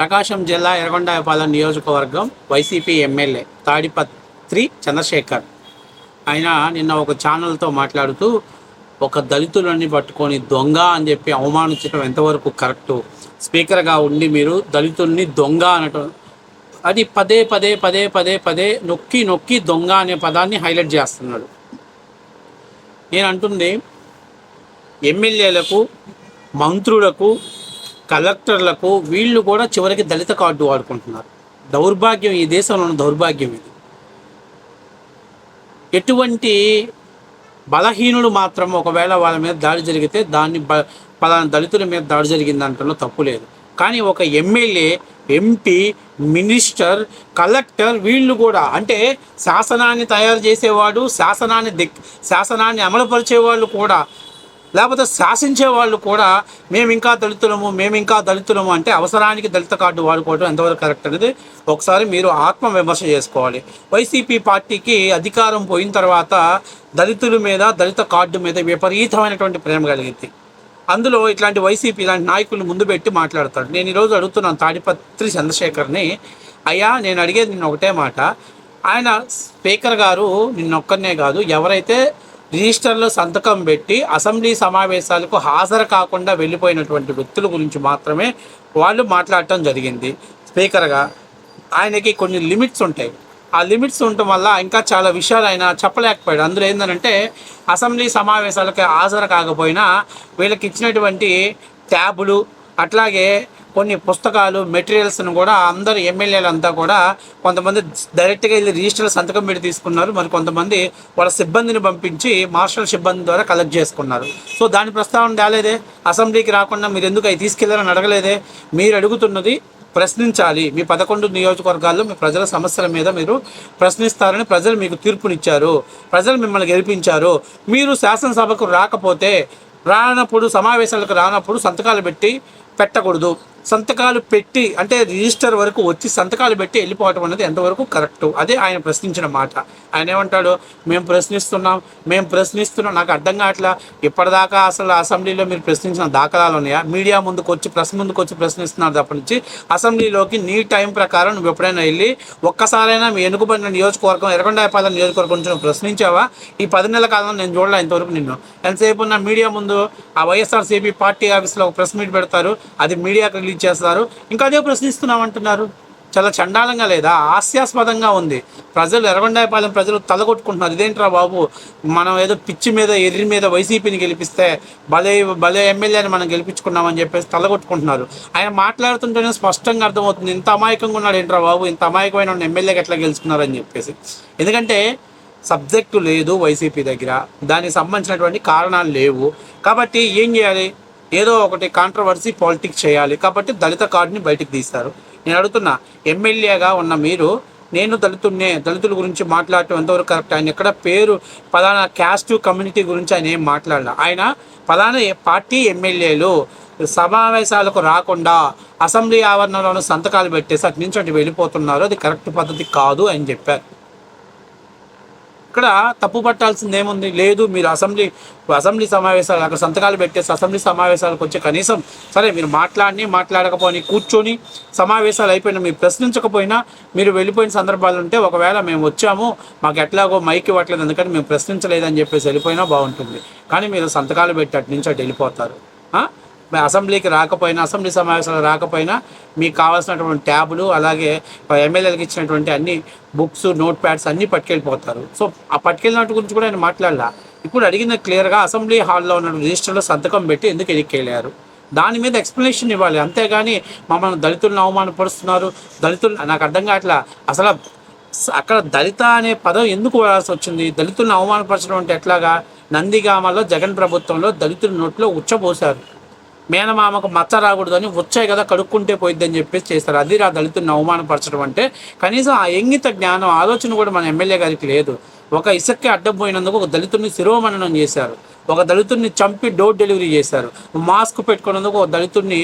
ప్రకాశం జిల్లా ఎర్రగొండపాలెం నియోజకవర్గం YCP MLA Tadipatri Chandrasekhar. ఆయన నిన్న ఒక ఛానల్తో మాట్లాడుతూ ఒక దళితులని పట్టుకొని దొంగ అని చెప్పి అవమానించడం ఎంతవరకు కరెక్టు? స్పీకర్గా ఉండి మీరు దళితుల్ని దొంగ అనటం అది పదే పదే పదే పదే పదే నొక్కి నొక్కి దొంగ అనే పదాన్ని హైలైట్ చేస్తున్నాడు. నేను అంటుంది ఎమ్మెల్యేలకు మంత్రులకు కలెక్టర్లకు వీళ్ళు కూడా చివరికి దళిత కార్డు వాడుకుంటున్నారు. దౌర్భాగ్యం ఈ దేశంలో ఉన్న దౌర్భాగ్యం ఇది. ఎటువంటి బలహీనుడు మాత్రం ఒకవేళ వాళ్ళ మీద దాడి జరిగితే దాన్ని బ పలానా దళితుల మీద దాడి జరిగింది అంటలో తప్పు లేదు. కానీ ఒక ఎమ్మెల్యే ఎంపీ మినిస్టర్ కలెక్టర్ వీళ్ళు కూడా అంటే శాసనాన్ని తయారు చేసేవాడు శాసనాన్ని దిక్ శాసనాన్ని అమలుపరిచేవాళ్ళు కూడా లేకపోతే శాసించే వాళ్ళు కూడా మేము ఇంకా దళితులము మేము ఇంకా దళితులము అంటే అవసరానికి దళిత కార్డు వాడుకోవడం ఎంతవరకు కరెక్ట్ అనేది ఒకసారి మీరు ఆత్మ విమర్శ చేసుకోవాలి. వైసీపీ పార్టీకి అధికారం పోయిన తర్వాత దళితుల మీద దళిత కార్డు మీద విపరీతమైనటువంటి ప్రేమ కలిగింది. అందులో ఇట్లాంటి వైసీపీ ఇలాంటి నాయకులు ముందు పెట్టి మాట్లాడతాడు నేను ఈరోజు అడుగుతున్నాను తాడిపత్రి చంద్రశేఖర్ని. అయ్యా నేను అడిగేది నిన్న ఒకటే మాట. ఆయన స్పీకర్ గారు నిన్నొక్కరినే కాదు ఎవరైతే రిజిస్టర్లో సంతకం పెట్టి అసెంబ్లీ సమావేశాలకు హాజరు కాకుండా వెళ్ళిపోయినటువంటి వ్యక్తుల గురించి మాత్రమే వాళ్ళు మాట్లాడటం జరిగింది. స్పీకర్గా ఆయనకి కొన్ని లిమిట్స్ ఉంటాయి. ఆ లిమిట్స్ ఉండటం వల్ల ఇంకా చాలా విషయాలు ఆయన చెప్పలేకపోయాడు. అందులో ఏంటంటే అసెంబ్లీ సమావేశాలకు హాజరు కాకపోయినా వీళ్ళకి ఇచ్చినటువంటి ట్యాబులు అట్లాగే కొన్ని పుస్తకాలు మెటీరియల్స్ను కూడా అందరు ఎమ్మెల్యేలంతా కూడా కొంతమంది డైరెక్ట్గా వెళ్ళి రిజిస్టర్ సంతకం పెట్టి తీసుకున్నారు. మరి కొంతమంది వాళ్ళ సిబ్బందిని పంపించి మార్షల్ సిబ్బంది ద్వారా కలెక్ట్ చేసుకున్నారు. సో దాని ప్రస్తావన రాలేదే. అసెంబ్లీకి రాకుండా మీరు ఎందుకు అవి తీసుకెళ్ళారని అడగలేదే. మీరు అడుగుతున్నది ప్రశ్నించాలి. మీ పదకొండు నియోజకవర్గాల్లో మీ ప్రజల సమస్యల మీద మీరు ప్రశ్నిస్తారని ప్రజలు మీకు తీర్పునిచ్చారు. ప్రజలు మిమ్మల్ని గెలిపించారు. మీరు శాసనసభకు రాకపోతే రానప్పుడు సమావేశాలకు రానప్పుడు సంతకాలు పెట్టి పెట్టకూడదు. సంతకాలు పెట్టి అంటే రిజిస్టర్ వరకు వచ్చి సంతకాలు పెట్టి వెళ్ళిపోవటం అనేది ఎంతవరకు కరెక్ట్? అదే ఆయన ప్రశ్నించిన మాట. ఆయన ఏమంటాడు? మేము ప్రశ్నిస్తున్నాం మేము ప్రశ్నిస్తున్నాం నాకు అర్థం కావట్లా. ఇప్పటిదాకా అసలు అసెంబ్లీలో మీరు ప్రశ్నించిన దాఖలాలు ఉన్నాయా? మీడియా ముందుకు వచ్చి ప్రెస్ ముందుకు వచ్చి ప్రశ్నిస్తున్నారు తప్ప నుంచి అసెంబ్లీలోకి నీ టైం ప్రకారం నువ్వు ఎప్పుడైనా వెళ్ళి ఒక్కసారైనా మీ ఎన్నుకబడిన నియోజకవర్గం ఎర్రగొండాయపాలెం నియోజకవర్గం నుంచి నువ్వు ప్రశ్నించావా? ఈ పది నెలల కాలంలో నేను చూడలే ఇంతవరకు నిన్ను. ఎంతసేపు ఉన్న మీడియా ముందు ఆ వైఎస్ఆర్సీపీ పార్టీ ఆఫీస్లో ఒక ప్రెస్ మీట్ పెడతారు. అది మీడియాకి రిలీజ్ చేస్తారు ఇంకా అదే ప్రశ్నిస్తున్నాం అంటున్నారు చాలా చండాలంగా లేదా? హాస్యాస్పదంగా ఉంది. ప్రజలు ఎర్రగొండాయపాలెం ప్రజలు తలగొట్టుకుంటున్నారు. ఇదేంట్రా బాబు? మనం ఏదో పిచ్చి మీద ఎర్రి మీద వైసీపీని గెలిపిస్తే భలే భలే ఎమ్మెల్యేని మనం గెలిపించుకున్నామని చెప్పేసి తలగొట్టుకుంటున్నారు. ఆయన మాట్లాడుతుంటేనే స్పష్టంగా అర్థమవుతుంది. ఇంత అమాయకంగా ఉన్నాడు ఏంట్రా బాబు? ఇంత అమాయకమైన ఎమ్మెల్యేకి ఎట్లా గెలుచుకున్నారని చెప్పేసి. ఎందుకంటే సబ్జెక్టు లేదు వైసీపీ దగ్గర. దానికి సంబంధించినటువంటి కారణాలు లేవు. కాబట్టి ఏం చేయాలి? ఏదో ఒకటి కాంట్రవర్సీ పాలిటిక్స్ చేయాలి. కాబట్టి దళిత కార్డుని బయటికి తీస్తారు. నేను అడుగుతున్నా ఎమ్మెల్యేగా ఉన్న మీరు నేను దళితున్నే దళితుల గురించి మాట్లాడటం ఎంతవరకు కరెక్ట్ ఆయన ఎక్కడ పేరు పలానా క్యాస్ట్ కమ్యూనిటీ గురించి ఆయన ఏం మాట్లాడాల? ఆయన పలానా పార్టీ ఎమ్మెల్యేలు? సమావేశాలకు రాకుండా అసెంబ్లీ ఆవరణలోనూ సంతకాలు పెట్టేసి అటు నుంచి అటు వెళ్ళిపోతున్నారు. అది కరెక్ట్ పద్ధతి కాదు అని చెప్పారు. ఇక్కడ తప్పు పట్టాల్సింది ఏముంది? లేదు మీరు అసెంబ్లీ అసెంబ్లీ సమావేశాలు అక్కడ సంతకాలు పెట్టేసి అసెంబ్లీ సమావేశాలకు వచ్చి కనీసం సరే మీరు మాట్లాడిని మాట్లాడకపోని కూర్చొని సమావేశాలు అయిపోయినా మీరు ప్రశ్నించకపోయినా మీరు వెళ్ళిపోయిన సందర్భాలు ఉంటే ఒకవేళ మేము వచ్చాము మాకు ఎట్లాగో మైక్ ఇవ్వట్లేదు ఎందుకంటే మేము ప్రశ్నించలేదని చెప్పేసి వెళ్ళిపోయినా బాగుంటుంది. కానీ మీరు సంతకాలు పెట్టి అటు నుంచి అటు వెళ్ళిపోతారు. అసెంబ్లీకి రాకపోయినా అసెంబ్లీ సమావేశాలు రాకపోయినా మీకు కావాల్సినటువంటి ట్యాబులు అలాగే ఎమ్మెల్యేలకు ఇచ్చినటువంటి అన్ని బుక్స్ నోట్ ప్యాడ్స్ అన్నీ పట్టుకెళ్ళిపోతారు. సో ఆ పట్టుకెళ్ళినట్టు గురించి కూడా ఆయన మాట్లాడలా. ఇప్పుడు అడిగిన క్లియర్గా అసెంబ్లీ హాల్లో ఉన్న రిజిస్టర్లో సంతకం పెట్టి ఎందుకు ఎన్నికెళ్ళారు దాని మీద ఎక్స్ప్లెనేషన్ ఇవ్వాలి. అంతేగాని మమ్మల్ని దళితులను అవమానపరుస్తున్నారు. దళితులు నాకు అర్థం కావట్లా. అసలు అక్కడ దళిత అనే పదం ఎందుకు వాడాల్సి వచ్చింది? దళితులను అవమానపరచడం అంటే ఎట్లాగా? నందిగామలో జగన్ ప్రభుత్వంలో దళితుల నోట్లో ఉచ్చబోశారు. మేనమామకు మచ్చ రాకూడదని వచ్చాయి కదా కడుక్కుంటే పోయిద్దని చెప్పేసి చేస్తారు. అది ఆ దళితుడిని అవమానపరచడం అంటే కనీసం ఆ ఎంగిత జ్ఞానం ఆలోచన కూడా మన ఎమ్మెల్యే గారికి లేదు. ఒక ఇసుక్కి అడ్డపోయినందుకు ఒక దళితుడిని శిరోమణనం చేశారు. ఒక దళితుడిని చంపి డోర్ డెలివరీ చేశారు. మాస్క్ పెట్టుకున్నందుకు ఒక దళితుడిని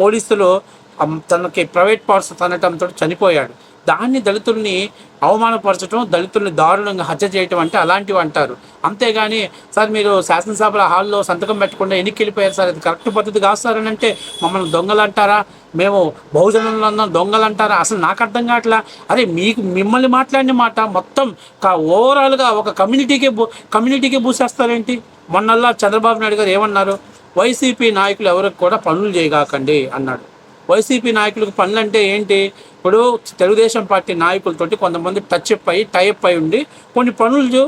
పోలీసులు తనకి ప్రైవేట్ పార్ట్స్ తనటంతో చనిపోయాడు. దాన్ని దళితుల్ని అవమానపరచడం దళితుల్ని దారుణంగా హత్య చేయటం అంటే అలాంటివి అంటారు. అంతేగాని సార్ మీరు శాసనసభల హాల్లో సంతకం పెట్టకుండా ఎన్నికలు వెళ్ళిపోయారు సార్? అది కరెక్ట్ పద్ధతి కాదు సార్ అని అంటే మమ్మల్ని దొంగలు అంటారా మేము బహుజనంలో అందరం దొంగలు అంటారా అసలు నాకు అర్థం కావట్లా? అరే మీకు మిమ్మల్ని మాట్లాడిన మాట మొత్తం కా- ఓవరాల్గా ఒక కమ్యూనిటీకి బూ- కమ్యూనిటీకి బూసేస్తారేంటి? మొన్నల్లా చంద్రబాబు నాయుడు గారు ఏమన్నారు? వైసీపీ నాయకులు ఎవరికి కూడా పనులు చేయగాకండి అన్నాడు. వైసీపీ నాయకులకు పనులు అంటే ఏంటి? ఇప్పుడు తెలుగుదేశం పార్టీ నాయకులతోటి కొంతమంది టచ్ అప్ అయ్యి టైప్ అయి ఉండి కొన్ని పనులు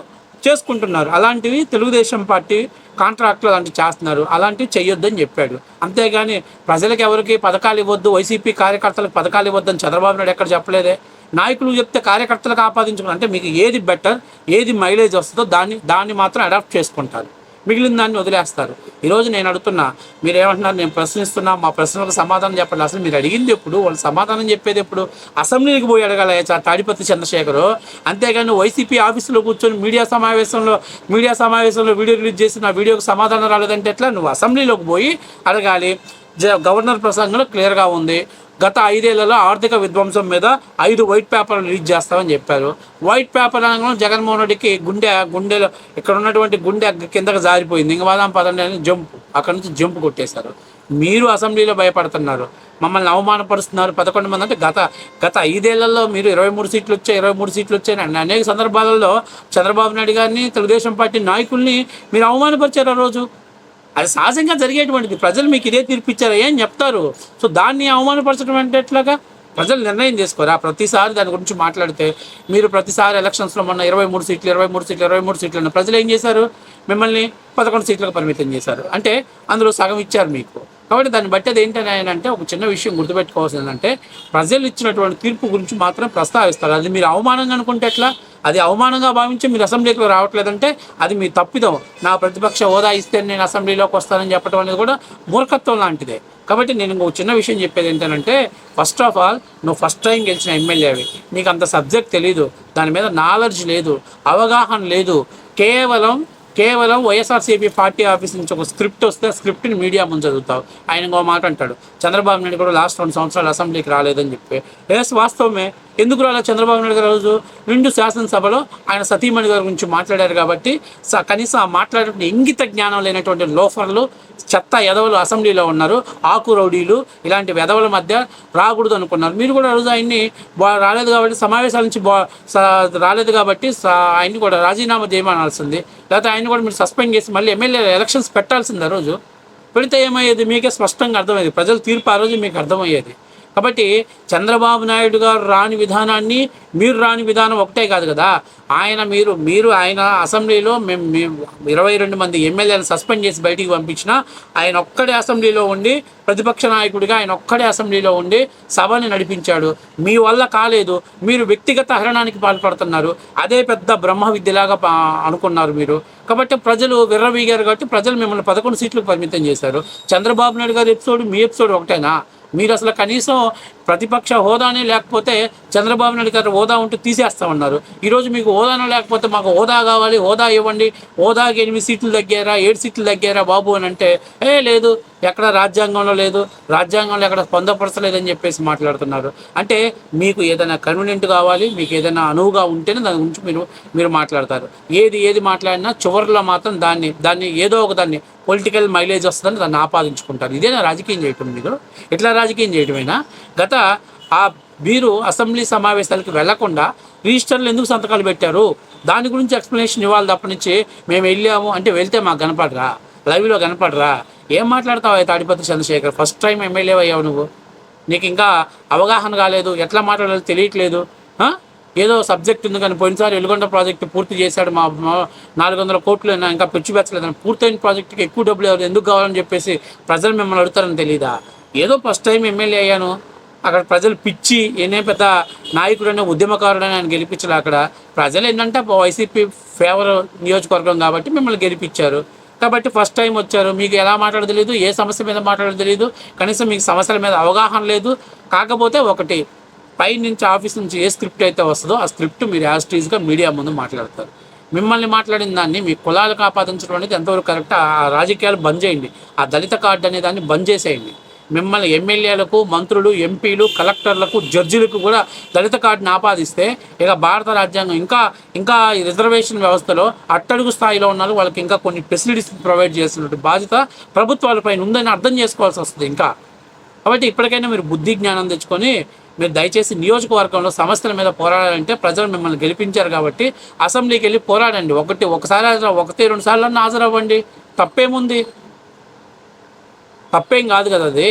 చేసుకుంటున్నారు. అలాంటివి తెలుగుదేశం పార్టీ కాంట్రాక్ట్లు అలాంటివి చేస్తున్నారు. అలాంటివి చెయ్యొద్దని చెప్పాడు. అంతేగాని ప్రజలకు ఎవరికి పథకాలు ఇవ్వద్దు వైసీపీ కార్యకర్తలకు పథకాలు ఇవ్వద్దని చంద్రబాబు నాయుడు ఎక్కడ చెప్పలేదే? నాయకులు చెప్తే కార్యకర్తలకు ఆపాదించుకుని అంటే మీకు ఏది బెటర్ ఏది మైలేజ్ వస్తుందో దాన్ని దాన్ని మాత్రం అడాప్ట్ చేసుకుంటారు. మిగిలిన దాన్ని వదిలేస్తారు. ఈరోజు నేను అడుగుతున్నా మీరు ఏమంటున్నారు నేను ప్రశ్నిస్తున్నా మా ప్రశ్నలకు సమాధానం చెప్పండి. అసలు మీరు అడిగింది ఎప్పుడు? వాళ్ళు సమాధానం చెప్పేది ఎప్పుడు? అసెంబ్లీకి పోయి అడగాలి చా- తాడిపత్రి చంద్రశేఖర్. అంతేగాని వైసీపీ ఆఫీసులో కూర్చొని మీడియా సమావేశంలో మీడియా సమావేశంలో వీడియో రిలీజ్ చేసి నా వీడియోకి సమాధానం రాలేదంటే ఎట్లా? నువ్వు అసెంబ్లీలోకి పోయి అడగాలి. గవర్నర్ ప్రసంగంలో క్లియర్గా ఉంది. గత ఐదేళ్ళలో ఆర్థిక విధ్వంసం మీద ఐదు వైట్ పేపర్లు రిలీజ్ చేస్తామని చెప్పారు. వైట్ పేపర్ అనగానే జగన్మోహన్ రెడ్డికి గుండె గుండెలో ఇక్కడ ఉన్నటువంటి గుండె కిందకి జారిపోయింది. ఇంకవాదం పదండి అని జంప్ అక్కడ నుంచి జంప్ కొట్టేశారు. మీరు అసెంబ్లీలో భయపడుతున్నారు. మమ్మల్ని అవమానపరుస్తున్నారు. పదకొండు మంది అంటే గత గత ఐదేళ్ళలో మీరు ఇరవై మూడు సీట్లు వచ్చాయి ఇరవై మూడు సీట్లు వచ్చాయని అని అనేక సందర్భాలలో చంద్రబాబు నాయుడు గారిని తెలుగుదేశం పార్టీ నాయకుల్ని మీరు అవమానపరిచారు ఆ రోజు. అది సహజంగా జరిగేటువంటిది. ప్రజలు మీకు ఇదే తీర్పిచ్చారు ఏం చెప్తారు. సో దాన్ని అవమానపరచడం అంటే ఎట్లాగా? ప్రజలు నిర్ణయం చేసుకోరా? ప్రతిసారి దాని గురించి మాట్లాడితే మీరు ప్రతిసారి ఎలక్షన్స్లో మొన్న ఇరవై మూడు సీట్లు ఇరవై మూడు సీట్లు ఇరవై మూడు సీట్లు అన్న ప్రజలు ఏం చేశారు? మిమ్మల్ని పదకొండు సీట్లకు పరిమితం చేశారు. అంటే అందులో సగం ఇచ్చారు మీకు. కాబట్టి దాన్ని బట్టి అది ఏంటని ఆయన అంటే ఒక చిన్న విషయం గుర్తుపెట్టుకోవాల్సింది ఏంటంటే ప్రజలు ఇచ్చినటువంటి తీర్పు గురించి మాత్రం ప్రస్తావిస్తారు. అది మీరు అవమానంగా అనుకుంటే ఎట్లా? అది అవమానంగా భావించి మీరు అసెంబ్లీకి రావట్లేదంటే అది మీ తప్పిదం. నా ప్రతిపక్ష హోదా ఇస్తే నేను అసెంబ్లీలోకి వస్తానని చెప్పడం అనేది కూడా మూర్ఖత్వం లాంటిదే. కాబట్టి నేను ఇంకో చిన్న విషయం చెప్పేది ఏంటంటే ఫస్ట్ ఆఫ్ ఆల్ నువ్వు ఫస్ట్ టైం గెలిచిన ఎమ్మెల్యేవి నీకు అంత సబ్జెక్ట్ తెలీదు. దాని మీద నాలెడ్జ్ లేదు అవగాహన లేదు. కేవలం కేవలం వైఎస్ఆర్సీపీ పార్టీ ఆఫీస్ నుంచి ఒక స్క్రిప్ట్ వస్తే ఆ స్క్రిప్ట్ని మీడియా ముందు చదువుతావు. ఆయన ఇంకో మాట అంటాడు చంద్రబాబు నాయుడు కూడా లాస్ట్ రెండు సంవత్సరాలు అసెంబ్లీకి రాలేదని చెప్పి. ఎస్ వాస్తవమే. ఎందుకు రాలేదు చంద్రబాబు నాయుడు గారు రోజు? నిండు శాసనసభలో ఆయన సతీమణి గారి గురించి మాట్లాడారు కాబట్టి స- కనీసం ఆ మాట్లాడే ఇంగిత జ్ఞానం లేనటువంటి లోఫర్లు చెత్త ఎదవలు అసెంబ్లీలో ఉన్నారు. ఆకు రౌడీలు ఇలాంటి వెధవల మధ్య రాకూడదు అనుకున్నారు. మీరు కూడా రోజు ఆయన్ని బా- రాలేదు కాబట్టి సమావేశాల నుంచి బా రాలేదు కాబట్టి ఆయన్ని కూడా రాజీనామా చేయమనాల్సింది. లేకపోతే ఆయన్ని కూడా మీరు సస్పెండ్ చేసి మళ్ళీ ఎమ్మెల్యే ఎలక్షన్స్ పెట్టాల్సింది ఆ రోజు. పెడితే ఏమయ్యేది? మీకే స్పష్టంగా అర్థమయ్యేది. ప్రజల తీర్పు ఆ రోజు మీకు అర్థమయ్యేది. కాబట్టి చంద్రబాబు నాయుడు గారు రాని విధానాన్ని మీరు రాని విధానం ఒకటే కాదు కదా. ఆయన మీరు మీరు ఆయన అసెంబ్లీలో మేము ఇరవై రెండు మంది ఎమ్మెల్యేలను సస్పెండ్ చేసి బయటికి పంపించినా ఆయన ఒక్కడే అసెంబ్లీలో ఉండి ప్రతిపక్ష నాయకుడిగా ఆయన ఒక్కడే అసెంబ్లీలో ఉండి సభని నడిపించాడు. మీ వల్ల కాలేదు. మీరు వ్యక్తిగత హరణానికి పాల్పడుతున్నారు. అదే పెద్ద బ్రహ్మ విద్యలాగా అనుకున్నారు మీరు. కాబట్టి ప్రజలు విర్రవీగారు కాబట్టి ప్రజలు మిమ్మల్ని పదకొండు సీట్లకు పరిమితం చేశారు. చంద్రబాబు నాయుడు గారి ఎపిసోడ్ మీ ఎపిసోడ్ ఒకటేనా? మీరు అసలు కనీసం ప్రతిపక్ష హోదానే లేకపోతే చంద్రబాబు నాయుడు గారు హోదా ఉంటే తీసేస్తామన్నారు. ఈరోజు మీకు హోదానే లేకపోతే మాకు హోదా కావాలి హోదా ఇవ్వండి. హోదాకి ఎనిమిది సీట్లు తగ్గారా ఏడు సీట్లు తగ్గారా బాబు అని అంటే ఏ లేదు ఎక్కడ రాజ్యాంగంలో లేదు రాజ్యాంగంలో ఎక్కడ పొందపరచలేదని చెప్పేసి మాట్లాడుతున్నారు. అంటే మీకు ఏదైనా కన్వీనియంట్ కావాలి మీకు ఏదైనా అనువుగా ఉంటేనే దాని గురించి మీరు మీరు మాట్లాడతారు. ఏది ఏది మాట్లాడినా చివరిలో మాత్రం దాన్ని దాన్ని ఏదో ఒక దాన్ని పొలిటికల్ మైలేజ్ వస్తుందని దాన్ని ఆపాదించుకుంటారు. ఇదేనా రాజకీయం చేయటం మీరు? ఎట్లా రాజకీయం చేయటమేనా? గత ఆ మీరు అసెంబ్లీ సమావేశాలకు వెళ్ళకుండా రిజిస్టర్లు ఎందుకు సంతకాలు పెట్టారు? దాని గురించి ఎక్స్ప్లెనేషన్ ఇవ్వాలి తప్ప నుంచి మేము వెళ్ళాము అంటే వెళ్తే మాకు కనపడరా? లైవ్లో కనపడరా? ఏం మాట్లాడతావు Tadipatri Chandrasekhar? First time MLA అయ్యావు నువ్వు. నీకు ఇంకా అవగాహన కాలేదు. ఎట్లా మాట్లాడాలో తెలియట్లేదు. ఏదో సబ్జెక్ట్ ఉంది కానీ పోయినసారి ఎలుగొండ ప్రాజెక్టు పూర్తి చేశాడు మా నాలుగు వందల కోట్లు అయినా ఇంకా పెంచిపెచ్చలేదని పూర్తయిన ప్రాజెక్టుకి ఎక్కువ డబ్బులు ఎవరు ఎందుకు కావాలని చెప్పేసి ప్రజలు మిమ్మల్ని అడుగుతారని తెలీదా? ఏదో ఫస్ట్ టైం ఎమ్మెల్యే అయ్యాను. అక్కడ ప్రజలు పిచ్చి ఏనే పెద్ద నాయకుడైన ఉద్యమకారుడని ఆయన గెలిపించారు అక్కడ. ప్రజలు ఏంటంటే వైసీపీ ఫేవర్ నియోజకవర్గం కాబట్టి మిమ్మల్ని గెలిపించారు. కాబట్టి ఫస్ట్ టైం వచ్చారు. మీకు ఎలా మాట్లాడదు ఏ సమస్య మీద మాట్లాడదు తెలియదు కనీసం మీకు సమస్యల మీద అవగాహన లేదు. కాకపోతే ఒకటి పై నుంచి ఆఫీస్ నుంచి ఏ స్క్రిప్ట్ అయితే వస్తుందో ఆ స్క్రిప్ట్ మీరు యాస్టీజ్గా మీడియా ముందు మాట్లాడతారు. మిమ్మల్ని మాట్లాడిన దాన్ని మీ కులాలకు ఆపాదించడం అనేది ఎంతవరకు కరెక్ట్ ఆ రాజకీయాలు బంద్ చేయండి. ఆ దళిత కార్డు అనే దాన్ని బంద్ చేసేయండి. మిమ్మల్ని ఎమ్మెల్యేలకు మంత్రులు ఎంపీలు కలెక్టర్లకు జడ్జిలకు కూడా దళిత కార్డుని ఆపాదిస్తే ఇక భారత రాజ్యాంగం ఇంకా ఇంకా రిజర్వేషన్ వ్యవస్థలో అట్టడుగు స్థాయిలో ఉన్న వాళ్ళకి ఇంకా కొన్ని ఫెసిలిటీస్ ప్రొవైడ్ చేస్తున్నట్టు బాధ్యత ప్రభుత్వాలపైన ఉందని అర్థం చేసుకోవాల్సి వస్తుంది ఇంకా. కాబట్టి ఇప్పటికైనా మీరు బుద్ధి జ్ఞానం తెచ్చుకొని మీరు దయచేసి నియోజకవర్గంలో సమస్యల మీద పోరాడాలంటే ప్రజలు మిమ్మల్ని గెలిపించారు కాబట్టి అసెంబ్లీకి వెళ్ళి పోరాడండి. ఒకటి ఒకసారి ఒకటి రెండు సార్లు హాజరవ్వండి. తప్పేముంది? తప్పేం కాదు కదా అది.